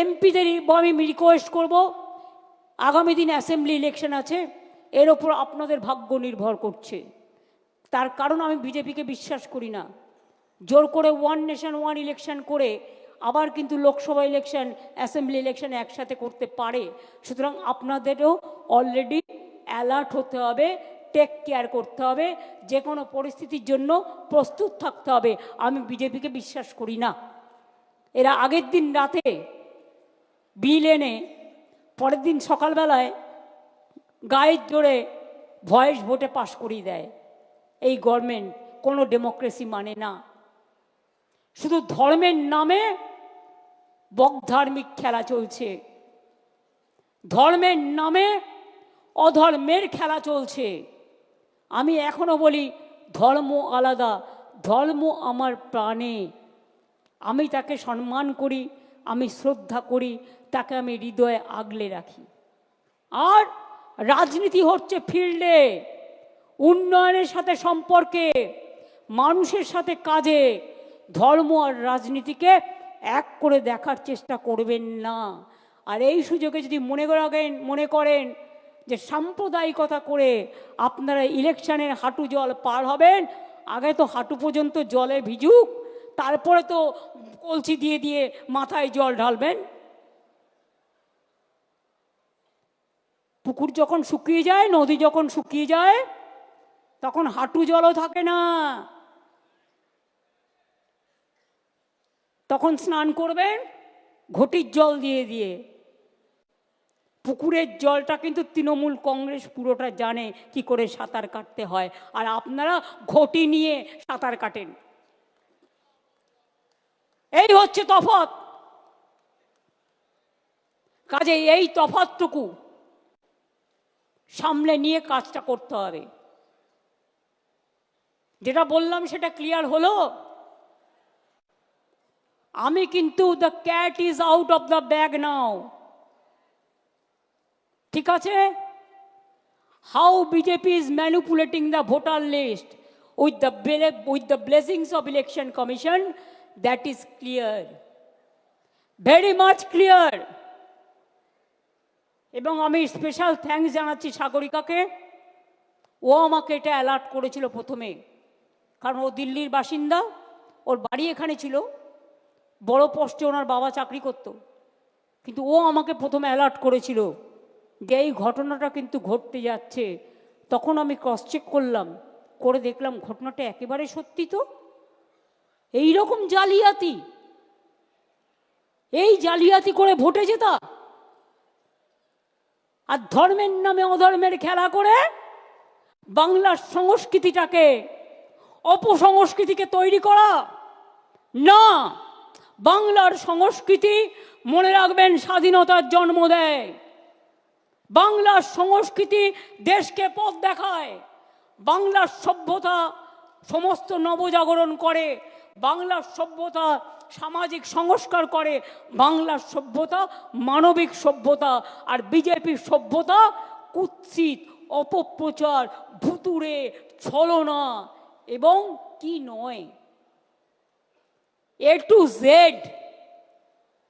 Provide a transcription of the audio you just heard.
এমপিদের আমি রিকোয়েস্ট করব, আগামী দিন অ্যাসেম্বলি ইলেকশন আছে, এর ওপর আপনাদের ভাগ্য নির্ভর করছে। তার কারণ আমি বিজেপিকে বিশ্বাস করি না। জোর করে ওয়ান নেশন ওয়ান ইলেকশন করে আবার কিন্তু লোকসভা ইলেকশন অ্যাসেম্বলি ইলেকশন একসাথে করতে পারে। সুতরাং আপনাদেরও অলরেডি অ্যালার্ট হতে হবে টেক কেয়ার করতে হবে, যে কোনো পরিস্থিতির জন্য প্রস্তুত থাকতে হবে। আমি বিজেপিকে বিশ্বাস করি না। এরা আগের দিন রাতে বিল এনে পরের দিন সকালবেলায় গায়ের জোরে ভয়েস ভোটে পাশ করিয়ে দেয়। এই গভর্নমেন্ট কোনো ডেমোক্রেসি মানে না। শুধু ধর্মের নামে বকধার্মিক খেলা চলছে। ধর্মের নামে অধর্মের খেলা চলছে। আমি এখনও বলি, ধর্ম আলাদা, ধর্ম আমার প্রাণে। আমি তাকে সম্মান করি, আমি শ্রদ্ধা করি তাকে আমি হৃদয়ে আগলে রাখি। আর রাজনীতি হচ্ছে ফিল্ডে, উন্নয়নের সাথে সম্পর্কে, মানুষের সাথে কাজে, ধর্ম আর রাজনীতিকে এক করে দেখার চেষ্টা করবেন না। আর এই সুযোগে যদি মনে করেন মনে করেন যে সাম্প্রদায়িকতা করে আপনারা ইলেকশনের হাঁটু জল পার হবেন, আগে তো হাঁটু পর্যন্ত জলে ভিজুক, তারপরে তো কলসি দিয়ে দিয়ে মাথায় জল ঢালবেন। পুকুর যখন শুকিয়ে যায়, নদী যখন শুকিয়ে যায়, তখন হাঁটু জলও থাকে না। তখন স্নান করবেন, ঘটির জল দিয়ে দিয়ে। পুকুরের জলটা কিন্তু তৃণমূল কংগ্রেস পুরোটা জানে কি করে সাঁতার কাটতে হয়। আর আপনারা ঘটি নিয়ে সাঁতার কাটেন। এই হচ্ছে তফাৎ। কাজে এই তফাৎটুকু। সামলে নিয়ে কাজটা করতে হবে। যেটা বললাম সেটা ক্লিয়ার হলো। আমি কিন্তু the cat is out of the bag now ঠিক আছে? How BJP is manipulating the voter list with the with the blessings of election commission that is clear very much clear এবং আমি স্পেশাল থ্যাঙ্কস জানাচ্ছি সাগরিকাকে। ও আমাকে এটা alert করেছিল প্রথমে। কারণ ও দিল্লির বাসিন্দা, ওর বাড়ি এখানে ছিল। বড় পোস্টে ওনার বাবা চাকরি করত। কিন্তু ও আমাকে প্রথমে অ্যালার্ট করেছিল যে এই ঘটনাটা কিন্তু ঘটতে যাচ্ছে। তখন আমি ক্রস চেক করলাম, করে দেখলাম ঘটনাটা একেবারে সত্যি তো। এই রকম জালিয়াতি। এই জালিয়াতি করে ভোটে যেতা আর ধর্মের নামে অধর্মের খেলা করে বাংলার সংস্কৃতিটাকে, অপসংস্কৃতিকে তৈরি করা। না, বাংলার সংস্কৃতি মনে রাখবেন স্বাধীনতার জন্ম দেয়। বাংলার সংস্কৃতি দেশকে পথ দেখায়। বাংলার সভ্যতা সমস্ত নবজাগরণ করে। বাংলার সভ্যতা সামাজিক সংস্কার করে, বাংলার সভ্যতা মানবিক সভ্যতা আর বিজেপির সভ্যতা কুৎসিত, অপপ্রচার ভুতুরে ছলনা এবং কি নয়? এ টু জেড